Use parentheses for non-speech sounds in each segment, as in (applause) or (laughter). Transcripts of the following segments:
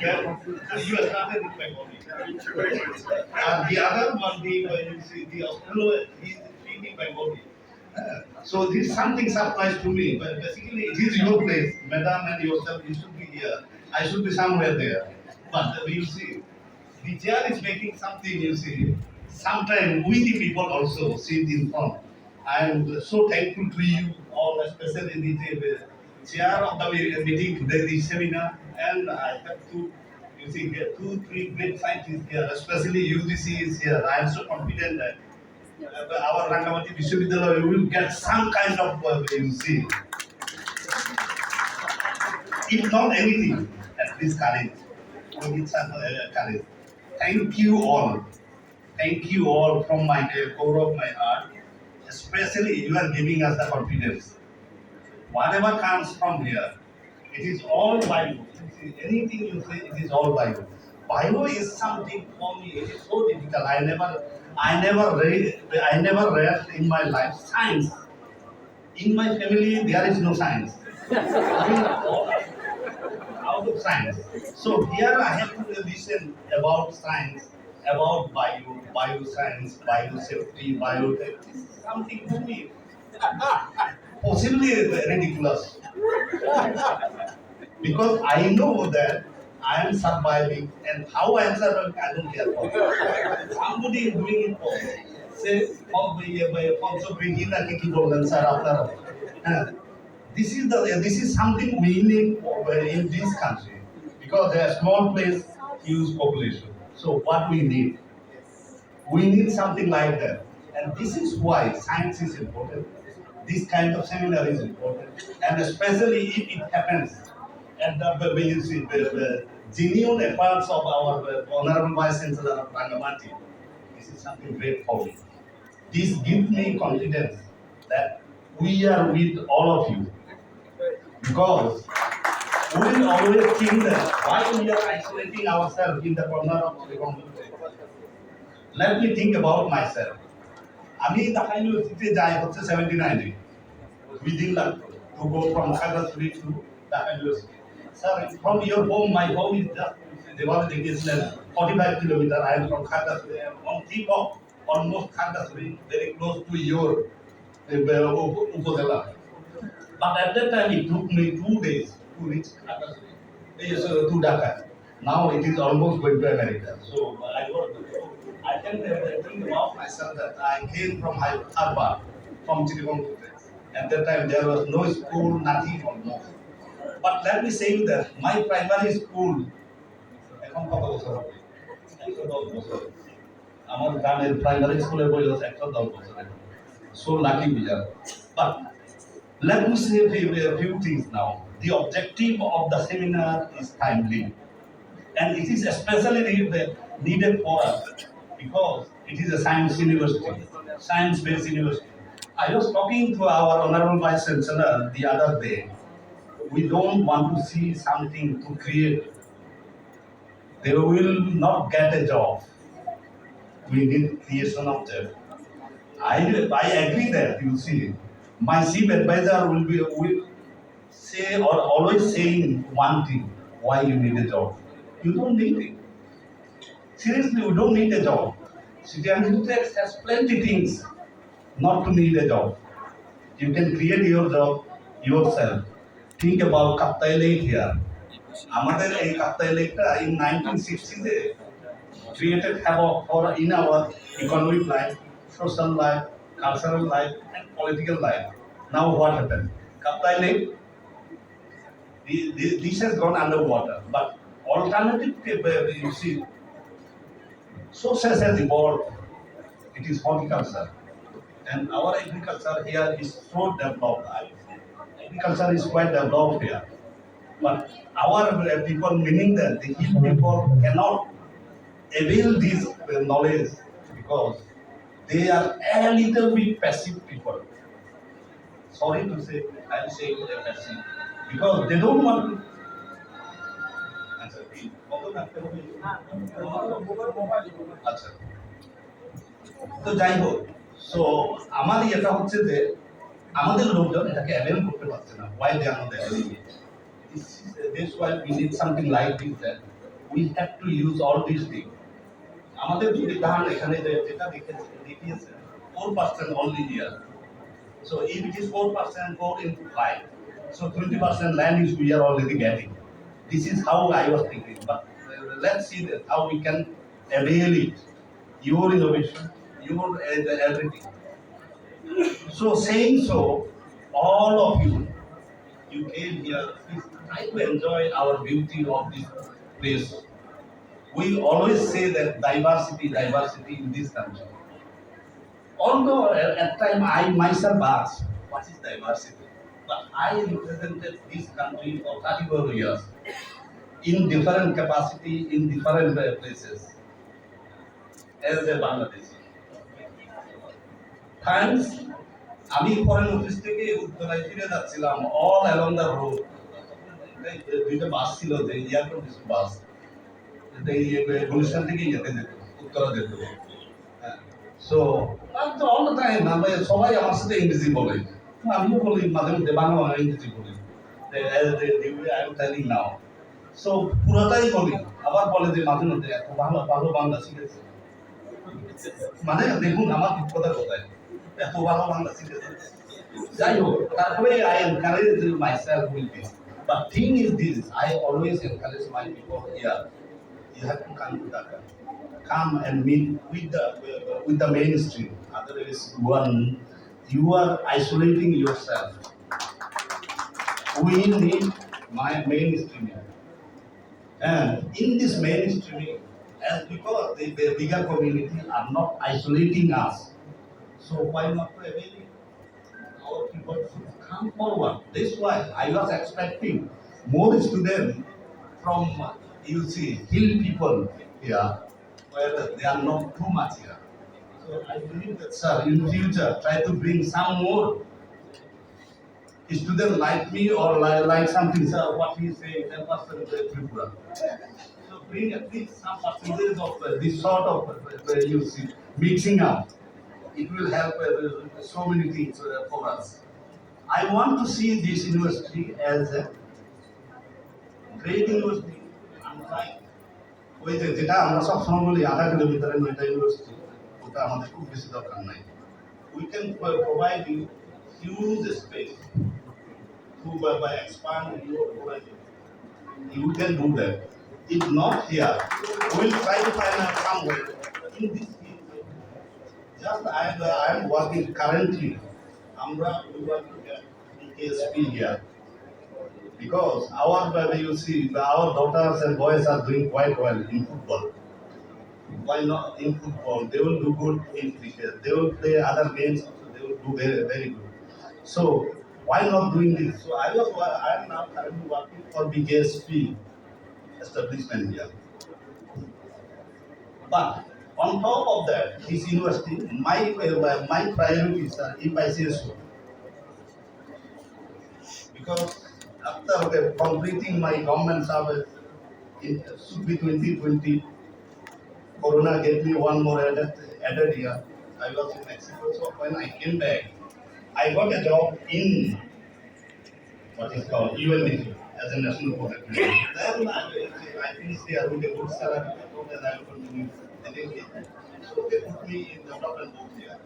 Well, you are with Bengali. And the other one, the, see, the Australo, he is speaking Bengali. So this something surprised to me, but basically it is your place. Madam and yourself, you should be here. I should be somewhere there. But uh, you see, the chair is making something, you see. Sometimes we the people also sit in front. I am so thankful to you all, especially the chair of the meeting today, the seminar. And I have to, you see, here two, three great scientists here, especially UGC is here. I am so confident that uh, our Rangamati Vishwavidyalaya will get some kind of, uh, you see, if not anything, at least courage. We need some uh, courage. Thank you all. Thank you all from my uh, core of my heart. Especially you are giving us the confidence. Whatever comes from here, it is all by You Anything you say, it is all Bible. Bible is something for me. It is so difficult. I never, I never read, I never read in my life science. In my family, there is no science. Out of science. So here I have to listen about science, about bio, bioscience, biosafety, biotech. Something to me. (laughs) Possibly ridiculous. (laughs) because I know that I am surviving and how I am surviving, I don't care for. Somebody is doing it for me. Say, পঞ্চবৃদ্ধি নাকি কি বললেন sir আপনারা হ্যাঁ this is the this is something we need in this country because they are small place huge population so what we need we need something like that and this is why science is important this kind of seminar is important and especially if it happens at the when you see the, the genuine efforts of our uh, honorable vice chancellor of Rangamati this is something great for me this gives me confidence that we are with all of you because we will always think that why we are isolating ourselves in the corner of the Let me think about myself. আমি ঢাকা ইউনিভার্সিটিতে যাই হচ্ছে seventy নাইনে within লাগতো to go from Khagrachari two Dhaka university Sir, it's from your home. My home is just Devanathing is 45 kilometers. I am from Khandasuri. on tip of almost Khandasuri, very close to your uh, uh, uh Upazela. But at that time, it took me two days to reach Khandasuri, yes, uh, to Dhaka. Now it is almost going to America. So I was, I can tell about myself that I came from Harvard, from Chittagong. At that time, there was no school, nothing almost. But let me say you that my primary school, এখন কত বছর হবে? একশো দশ বছর। আমার গ্রামের primary স্কুলের বয়স একশো দশ বছর so lucky bizarre but let me say a few, a few things now. The objective of the seminar is timely, and it is especially need- needed for us because it is a science university, science-based university. I was talking to our honorable vice chancellor the other day. we don't want to see something to create. They will not get a job. We need creation of job. I, I agree that you see, my chief advisor will be will say or always saying one thing: why you need a job? You don't need it. Seriously, you don't need a job. Architects has plenty things not to need a job. You can create your job yourself Think about Kaptai Lake here. আমাদের এই কাপ্তাই লেকটা in nineteen সিক্সটিতে created havoc for in our economic life, social life, cultural life, and political life. Now what happened? Kaptai Lake, the- the- this has gone underwater, but alternative, uh, you see, sources has evolved. It is horticulture, and our agriculture here is so developed. I- Agriculture is quite developed here, but our uh, people, meaning that the hill people cannot avail this uh, knowledge because they are a little bit passive people. Sorry to say, I'm saying they're passive because they don't want to. আচ্ছা, এই কত রাখতে হবে? আচ্ছা তো যাই হোক so আমার ইয়েটা হচ্ছে যে আমাদের লোকজন এটাকে অ্যাভেল করতে পারছে না Y they are not availing it this why we need something like this that we have to use all these things. আমাদের যদি ধান এখানে যে- যেটা দেখেছে দেখিয়েছে four percent only year So if it is four percent, four into five, so twenty percent land is we are already getting. This is how I was thinking, but uh, let's see that how we can avail it, your innovation, your uh, everything. so saying so, all of you, you came here, please try to enjoy our beauty of this place. We always say that diversity, diversity in this country. Although at time I myself asked, what is diversity? But I represented this country for 34 years in different capacity, in different places as a Bangladeshi. Thanks. আমি foreign office থেকে উত্তরায় ফিরে যাচ্ছিলাম all along the road দুইটা বাস ছিল, যে air condition বাস গুলিস্তান থেকে যেতে যেত, উত্তরা যেত। সো অল টাইম আমি সবাই আমার সাথে ইংরেজি বলে। আমিও বলি, মাঝে মধ্যে বাংলা ইংরেজি বলি। আই নাও সো পুরোটাই বলি। আবার বলে যে, মাঝে মধ্যে এত ভালো ভালো বাংলা শিখেছে। মানে দেখুন, আমার কথা কোথায়? এত ভালো বাংলা শিখেছে যাই হোক তারপরে I encourage myself with this but thing is this I always encourage my people here you have to come to Dhaka. Come and meet with the with the mainstream. Otherwise, one you are isolating yourself. We need my mainstreaming. And in this mainstreaming, as because the, the bigger community are not isolating us, so why not to avail it? Our people should come forward. That's why I was expecting more students from, you see, hill people here, where they are not too much here. So I believe that, sir, in future, try to bring some more students like me or like, like something, sir, what he say, 10% of the Tripura. So bring at least some percentage of uh, this sort of, uh, you see, mixing up It will help uh, so many things uh, for us. I want to see this university as a great university. I'm trying. ওই যে যেটা আমরা সবসময় বলি আধা কিলোমিটারের নয়টা university ওটা আমাদের খুব বেশি দরকার নাই we can provide you huge space to by, by expanding your horizon. You can do that. If not here, we'll try to find out some way. just I am I am working currently. Amra we working at EKSP here. Because our uh, you see our daughters and boys are doing quite well in football. Why not in football? They will do good in cricket. They will play other games. They will do very very good. So why not doing this? So I was I am now currently working for BKSP establishment here. But on top of that, this university, my uh, my priorities are if I say so. Because after completing my government service, it should be 2020. Corona gave me one more added, added year. I was in Mexico, so when I came back, I got a job in what is called UNDP as a national project. then I, I finished there with a good salary. That I will. Get me. So they put me in the board here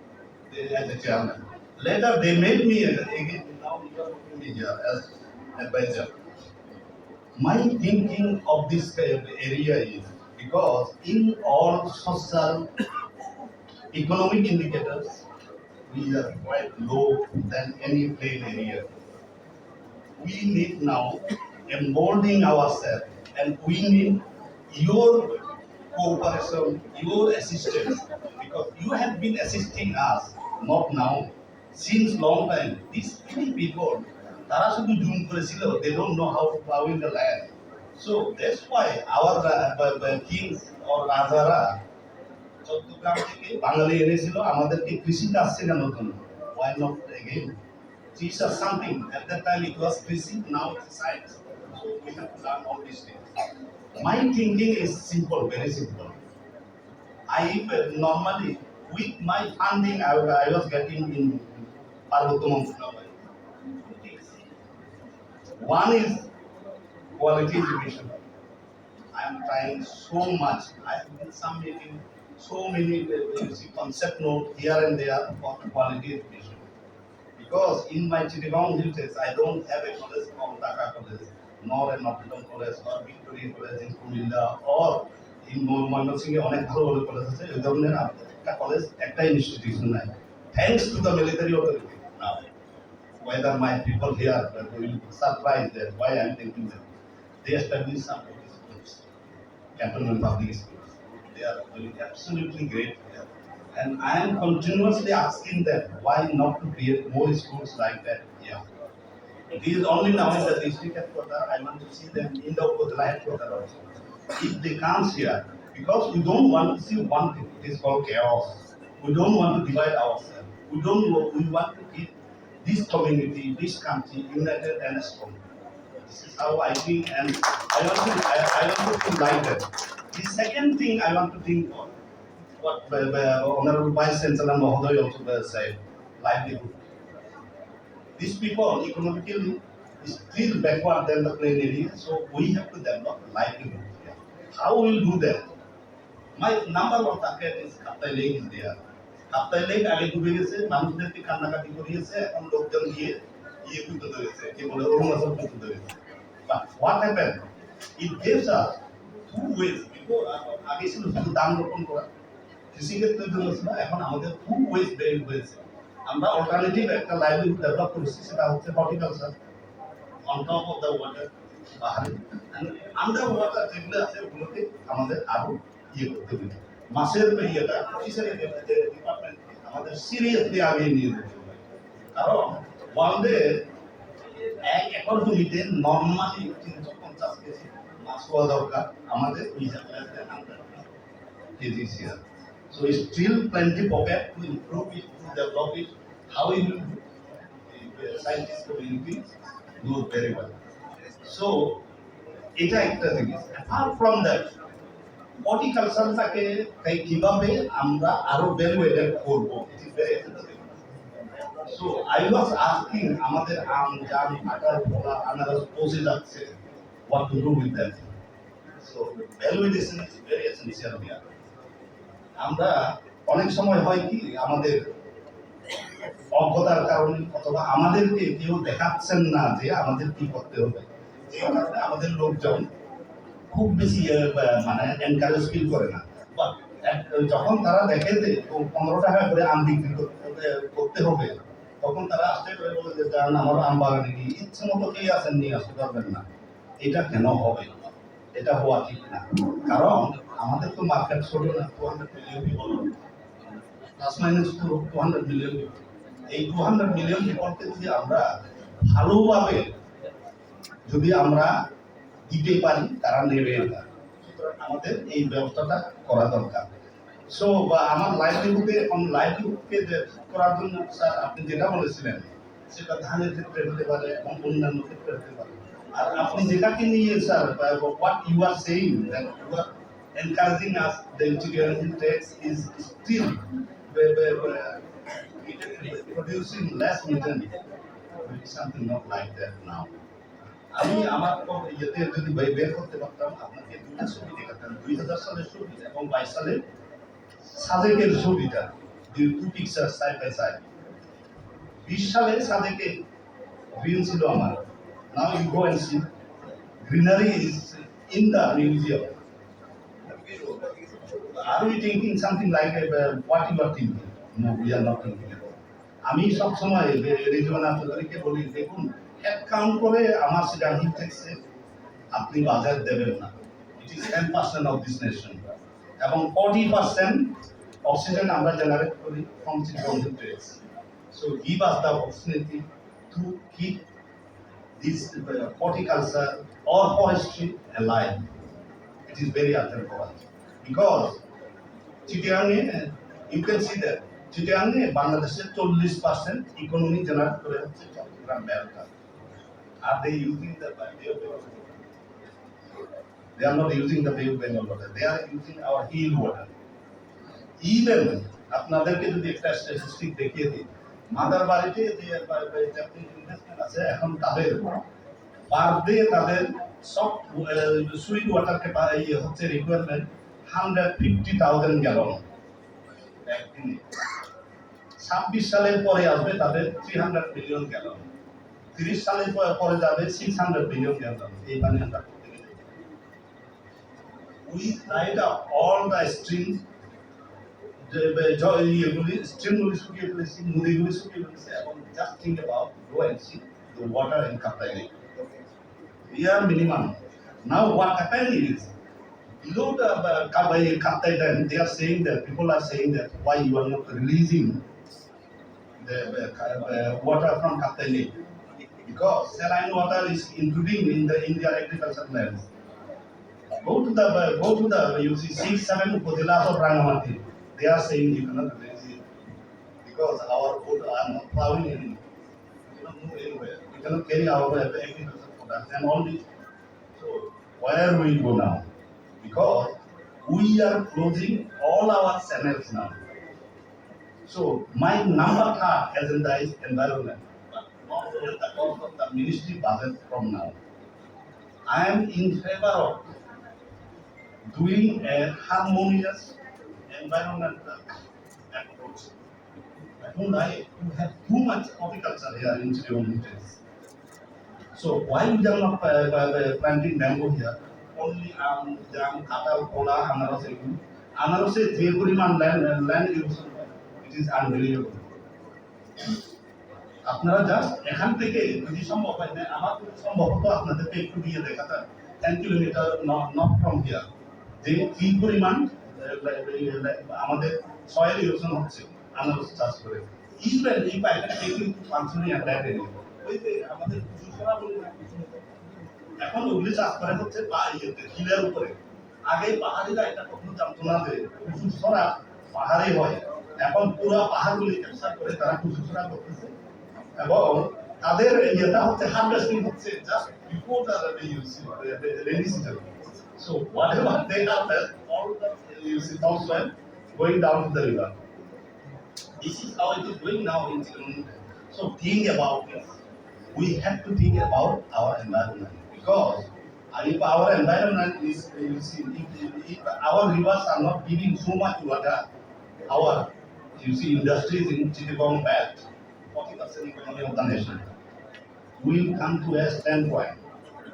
they, as a chairman. Later they made me again, now here as advisor. My thinking of this area is because in all social economic indicators, we are quite low than any plain area. We need now emboldening ourselves and we need your cooperation, your assistance because you have been assisting us, not now, since long time. These many people, তারা শুধু zoom করেছিল they don't know how to plow in the land. So that's why our uh, kings or রাজারা চট্টগ্রাম থেকে বাঙালি এনেছিল আমাদেরকে কৃষি কাজ শেখানোর জন্য why not again teach us something at that time it was কৃষি now it's science so we have to learn all these things my thinking is simple very simple I uh, normally with my funding I, I was getting in Parvottam One is quality education. I'm trying so much. I have been submitting so many uh, you see, concept note here and there for quality education. Because in my Chittagong heritage, I don't have a college called Dhaka College, a Notre Dame College, or Victoria College in Kumilla, or in ময়মনসিংহে অনেক ভালো ভালো college আছে এই ধরনের একটা college একটা institution নাই thanks to the military authority now whether my people here will surprise that why I'm thinking that they establish some public schools, cantonment public schools. They are doing absolutely great here. And I am continuously asking them why not to create more schools like that here. Is only now in the district headquarters, I want to see them in the Upazila headquarters also. If they comes here, because we don't want to see one thing, it is called chaos. We don't want to divide ourselves. We don't, we want to keep this community, this country united and strong. This is how I think, and I want to, I, I want to think like that. The second thing I want to think of, what uh, uh, Honorable Vice Chancellor Mahoday also said, livelihood. These people economically is still backward than the plain area, so we have to develop livelihood here. How will do that? My number one target is Kaptai Lake is there. Kaptai lake আগে ডুবে গেছে মানুষদেরকে কান্নাকাটি করিয়েছে এখন লোকজন গিয়ে ইয়ে করতে ধরেছে কি বলে অরুণাচল করতে ধরেছে but what happen it gives us two ways আগে ছিল শুধু দান রোপণ করা কৃষিক্ষেত্রের জন্য ছিল এখন আমাদের টু ওয়েজ বের হয়েছে আমরা অল্টারনেটিভ একটা লাইভলিহুড ডেভেলপ করেছি, সেটা হচ্ছে horticulture on top of the water পাহাড়ে আন্ডার ওয়াটার যেগুলো আছে, ওগুলোকে আমাদের আরও ইয়ে করতে হবে। মাছের ইয়েটা ফিশারি ডিপার্টমেন্ট আমাদের সিরিয়াসলি আগে নিয়ে যেতে হবে। কারণ ওয়ার্ল্ডে এক একর জমিতে নর্মালি তিনশো পঞ্চাশ কেজি মাছ হওয়া দরকার, আমাদের then hundred kg here so still plenty pocket to improve it to develop it how you will do scientist community do very এটা একটা জিনিস। অ্যাপার্ট ফ্রম দ্যাট হর্টিকালচারটাকে তাই কীভাবে আমরা আরও ভ্যালুয়েটেড করব সো আই ওয়াজ আস্কিং আমাদের আম, জাম, কাঁঠাল কলা আনারস পচে যাচ্ছে what to do with that so valuation is very essential আমরা অনেক সময় হয় কি, আমাদের অজ্ঞতার কারণে অথবা আমাদেরকে কেউ দেখাচ্ছেন না যে আমাদের কি করতে হবে। যে কারণে আমাদের লোকজন খুব বেশি মানে এনকারেজ ফিল করে না। যখন তারা দেখে যে পনেরো টাকা করে আম বিক্রি করতে হবে তখন তারা আস্তে করে বলে যে যান আমার আম বাগানে গিয়ে ইচ্ছে মতো কে আছেন নিয়ে আসতে পারবেন না। এটা কেন হবে? এটা হওয়া ঠিক না। কারণ আমাদের তো মার্কেট ছোট না two hundred million plus minus two two hundred million এই টু হান্ড্রেড মিলিয়ন পিপলকে যদি আমরা ভালোভাবে যদি আমরা দিতে পারি, তারা নেবে না। আমাদের এই ব্যবস্থাটা করা দরকার। সো বা আমার লাইভলিহুডে লাইভলিহুডকে করার জন্য স্যার আপনি যেটা বলেছিলেন, সেটা ধানের ক্ষেত্রে হতে পারে এবং অন্যান্য ক্ষেত্রে হতে পারে। আর আপনি যেটাকে নিয়ে sir what you are saying you are encouraging us the integration tax is still producing less methane something not like that now আমি আমার ইয়েতে যদি বের করতে পারতাম আপনাকে দুইটা ছবি দেখাতাম দুই হাজার সালের ছবি এবং বাইশ সালের সাদেকের ছবিটা two picture side by side বিশ সালে সাদেকে গ্রিন ছিল আমার now you go and see greenery is in the museum thinking something like uh, what you are thinking? No, we are not thinking about. আমি সবসময় রিজওয়ান আফজালকে বলি, দেখুন, এক কাউন্ট করে আমার সেটা হিট ট্যাক্সে আপনি বাজার দেবেন না। It is ten percent of this nation এবং ফর্টি পার্সেন্ট অক্সিজেন আমরা জেনারেট করি from citizen tax so give us the opportunity to keep this horticulture or forestry. It is very urgent for us because চিটিয়াংয়ে you can see that চিটিয়াংয়ে বাংলাদেশের চল্লিশ পার্সেন্ট economy generate করে হচ্ছে চট্টগ্রাম বেলকা আর দে ইউজিং দ্য আপনাদেরকে যদি একটা স্ট্যাটিস্টিক দেখিয়ে দিই মাদার বাড়িতে যে ইনভেস্টমেন্ট আছে, এখন তাদের পার ডে তাদের সব সুইট ওয়াটার ইয়ে হচ্ছে requirement hundred fifty thousand gallon একদিনে। ছাব্বিশ সালের পরে আসবে তাদের থ্রি হান্ড্রেড মিলিয়ন গ্যালন তিরিশ সালের পরে- পরে যাবে সিক্স হান্ড্রেড মিলিয়ন গ্যালন এই পানি আমরা করতে গেলে we right up all the stream ইয়েগুলি স্ট্রিমগুলি শুকিয়ে ফেলেছি নদীগুলি শুকিয়ে ফেলেছি এবং just think about go and see the water in Kaptai lake we are minimum. Now what happened is, below the uh, Kabai Kaptai dam, they are saying that people are saying that why you are not releasing the uh, uh, water from Kaptai because saline water is including in the in their agricultural lands. Go to the uh, go to the you see six seven upazilas of. They are saying you cannot release it because our food are not plowing anymore. We cannot move anywhere. We cannot carry our agricultural products and all this. So where we go now? Because we are closing all our channels now. So my number card agenda is environment, but the cost of the ministry budget from now. I am in favor of doing a harmonious environmental approach. I don't like to have too much horticulture here in Chirion. So why we are not uh, uh, planting mango here? Only জাম কাঁঠাল কলা আনারস এগুলো আনারসে যে পরিমাণ land land use is unbelievable আপনারা just এখান থেকে যদি সম্ভব হয় না আমার আপনাদেরকে একটু দিয়ে ten kilometre not from here যে কি পরিমাণ আমাদের সয়েল হচ্ছে চাষ করে। ইভেন এই পাইপটা কিন্তু আমাদের বলে এখন ওগুলি চাষ হচ্ছে হিলের উপরে। আগে পাহাড়িরা এটা কখনো জানতো না যে ছড়া পাহাড়ে হয়। এখন পুরো পাহাড়গুলি ক্যাপচার করে তারা কুসুর করতেছে এবং তাদের ইয়েটা হচ্ছে হার্ভেস্টিং হচ্ছে just before the rainy season so what they harvest all the you topsoil going down to the river this is how it is going now in Chile. So think about this. We have to think about our environment because if our environment is, you see, if, if our rivers are not giving so much water, our, you see, industries in Chittagong belt, 40% economy of the nation, will come to a standpoint.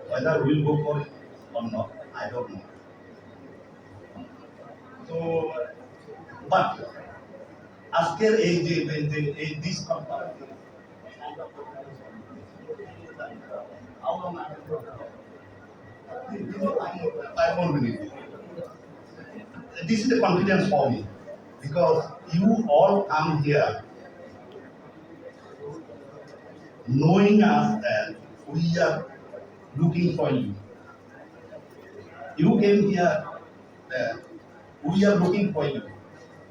Whether we'll go for it or not, I don't know. So, but আজকের এই যে এই this Five more minutes. This is the confidence for me because you all come here knowing us that we are looking for you. You came here, we are looking for you.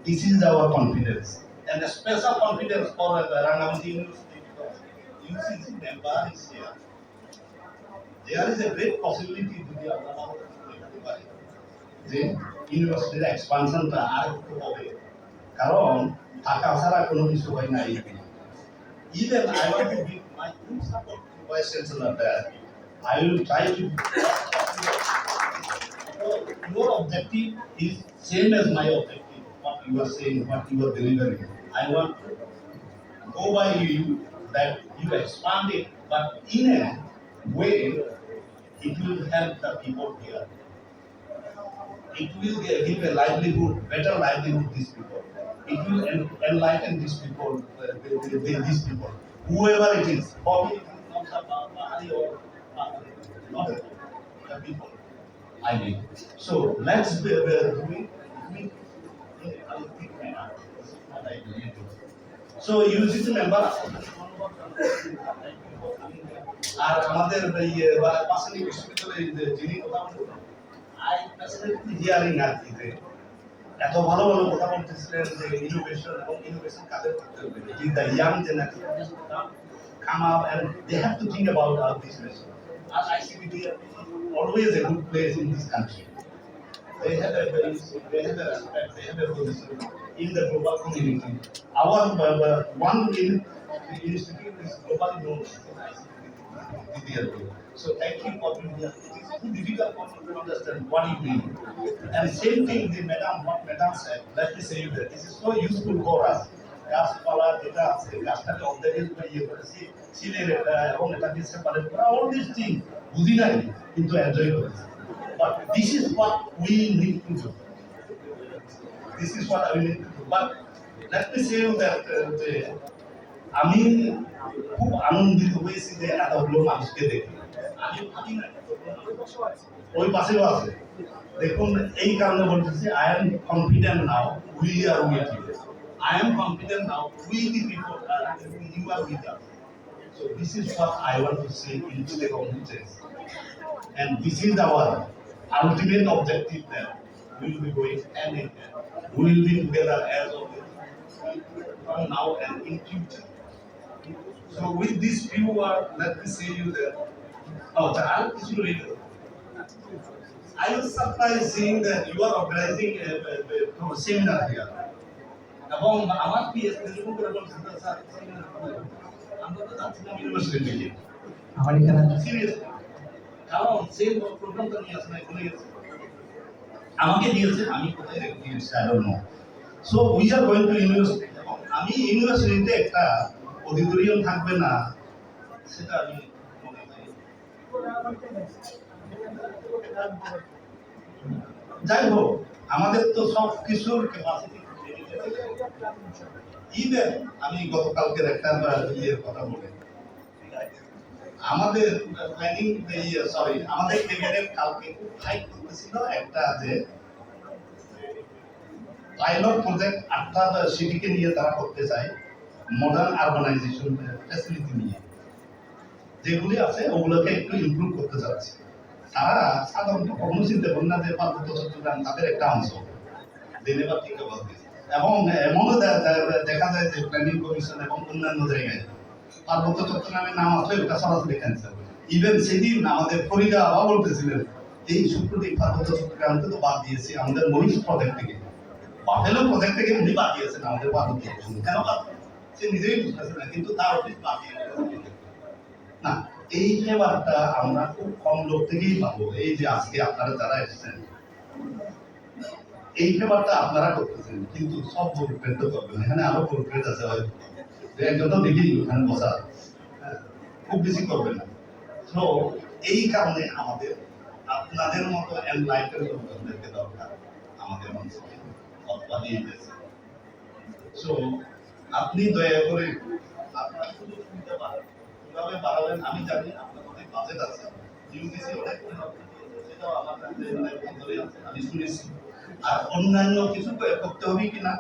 This is our confidence. And a special confidence for the Rangamati University because UCC member is here. There is a great possibility to be a Rangamati University. The university expansion, the কারণ টাকা ছাড়া কোনো কিছু হয় না এই Even I want to give my full support to Vice Chancellor there. I will try to. Your objective is same as my objective. What you are saying, what you are delivering. I want to go by you that you expand it, but in a way it will help the people here. It will gi- give a livelihood, better livelihood to these people. It will en- enlighten these people, uh, the- the- the- these people, whoever it is, Bobby, Namsa, Bahari, or Bahari, not the people. I mean, so let's be, be, do it, do it in a collective manner. This is what I believe. So UCC member আর আমাদের এই বা- পাশের বিশ্ববিদ্যালয়ে যে যিনি কথা বলছেন I facility hearing আর কি যে এত ভালো ভালো কথা বলতেছিলেন যে ইনোভেশন এবং ইনোভেশন কাদের করতে হবে যে the young generation come up and they have to think about our business. As ICBD is always a good place in this country. They have a very, they have a respect, they have a position in the global community. Our uh, uh, one in, institute is globally known as ICBD. দ্বিতীয়ত So thank you for being here. It is too difficult for me to understand what you mean. And same thing the madam, what madam said, let me say you that this is so useful for us. গাছপালা যেটা আছে গাছটাকে অর্ধেকের ইয়ে করে C- সিলের এটা এবং এটাকে সেপারেট করা অল দিস থিং বুঝি নাই কিন্তু এনজয় করেছি but this is what we need to do this is what we need to do but let me say you that যে আমি খুব আনন্দিত হয়েছি যে এতগুলো মানুষকে দেখে। ওই পাশেও আছে। দেখুন, এই কারণে বলতেছি I am confident now we are we I am confident now we the people you are so this is what I want to in to the end this is our ultimate objective that will be going and will be together as now in future So with this few word, let me say you that oh, the Al is related. I was surprised seeing that you are organizing a, a, a, a seminar here. এবং আমার করবেন। আমরা তো যাচ্ছিলাম university থেকে আমার এখানে seriously কারণ সেই প্রোগ্রামটা নিয়ে আসলে এখানে গেছে আমাকে দিয়েছে আমি কোথায় রেখে দিয়েছি I don't know so we are going to university আমি ইউনিভার্সিটিতে একটা অডিটোরিয়াম থাকবে না, সেটা আমি যাই হোক, আমাদের তো সব কিছুর ইভেন আমি গতকালকের একটা ইয়ের কথা আমাদের প্ল্যানিং সরি আমাদের কালকে করতেছিল একটা যে পাইলট প্রজেক্ট আটটা সিটিকে নিয়ে তারা করতে চায়। মডার্ন আরবানাইজেশন ফ্যাসিলিটি নিয়ে। যেগুলি আছে, ওগুলোকে একটু ইমপ্রুভ করতে চাচ্ছে তারা সাধারণত কখনো চিন্তা না যে পার্বত্য চট্টগ্রাম তাদের একটা অংশ। দিনে বা ঠিক বলতে এবং এমনও দেখা যায় যে প্ল্যানিং কমিশন এবং অন্যান্য জায়গায় পার্বত্য চট্টগ্রামের নাম আসলে ওটা সরাসরি ক্যান্সেল ইভেন সেদিন আমাদের ফরিদা আবা বলতেছিলেন, এই শুক্রদিন পার্বত্য চট্টগ্রামকে তো বাদ দিয়েছি, আমাদের মরিচ প্রজেক্ট থেকে। বাফেলো প্রজেক্ট থেকে উনি বাদ দিয়েছেন আমাদের পার্বত্য। কেন বাদ সে নিজেই বুঝতেছে না কিন্তু তার অফিস দিয়েছে না এই ফ্লেভারটা আমরা খুব কম লোক থেকেই পাবো এই যে আজকে আপনারা যারা এসেছেন। এই ফ্লেভারটা আপনারা করতেছেন কিন্তু সব গ্রুপের তো করবেন এখানে আরও আছে হয়তো একজন তো ওখানে বসা। হ্যাঁ, খুব বেশি করবে না। তো এই কারণে আমাদের আপনাদের মতো এনলাইটেড লোকজনদেরকে দরকার আমাদের অঞ্চলে অথবা এই দেশে সো আপনি দয়া করে আপনার সুযোগ সুবিধা বাড়ান। কীভাবে বাড়াবেন আমি জানি, আপনার অনেক বাজেট আছে। ইউজিসি অনেক সেটাও আমার কাছে অনেক আছে, আমি শুনেছি। আর অন্যান্য কিছু করতে হবে কিনা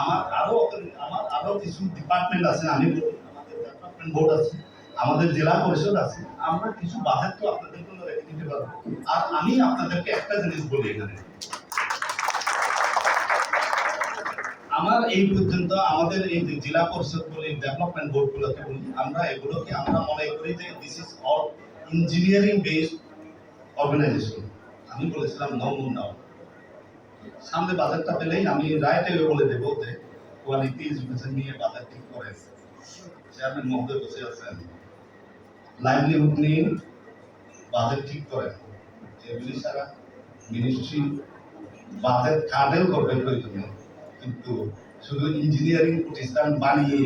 আমার আরও আমার আরও কিছু ডিপার্টমেন্ট আছে, আমি আমাদের ডেভেলপমেন্ট বোর্ড আছে, আমাদের জেলা পরিষদ আছে, আমরা কিছু বাজেট তো আপনাদের জন্য রেখে দিতে পারব। আর আমি আপনাদেরকে একটা জিনিস বলি এখানে। আমার এই পর্যন্ত আমাদের এই যে জেলা পরিষদ বলি ডেভেলপমেন্ট বোর্ড গুলোকে বলি, আমরা এগুলোকে, আমরা মনে করি যে this is all engineering based organization আমি বলেছিলাম নমুন নাও সামনে বাজারটা পেলেই আমি রাইটে বলে দেবো যে কোয়ালিটি এডুকেশন নিয়ে বাজার ঠিক করে। চেয়ারম্যান মহোদয় বসে আছেন। লাইভলিহুড নিয়ে বাজেট ঠিক করেন এগুলি সারা মিনিস্ট্রি বাজেট কার্ডেও করবে প্রয়োজনে কিন্তু শুধু ইঞ্জিনিয়ারিং প্রতিষ্ঠান বানিয়ে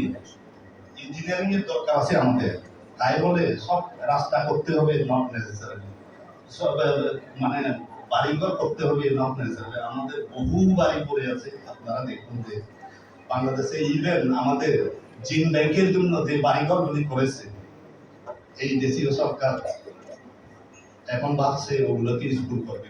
ইঞ্জিনিয়ারিং এর দরকার আছে আমাদের। তাই বলে সব রাস্তা করতে হবে নট নেসেসারি সব মানে বাড়িঘর করতে হবে নট নেসেসারি আমাদের বহু বাড়ি পড়ে আছে, আপনারা দেখুন যে বাংলাদেশে ইভেন আমাদের জিন ব্যাংকের জন্য যে বাড়িঘরগুলি করেছে, এই দেশীয় সরকার এখন ভাবছে ওগুলোকে স্কুল করবে।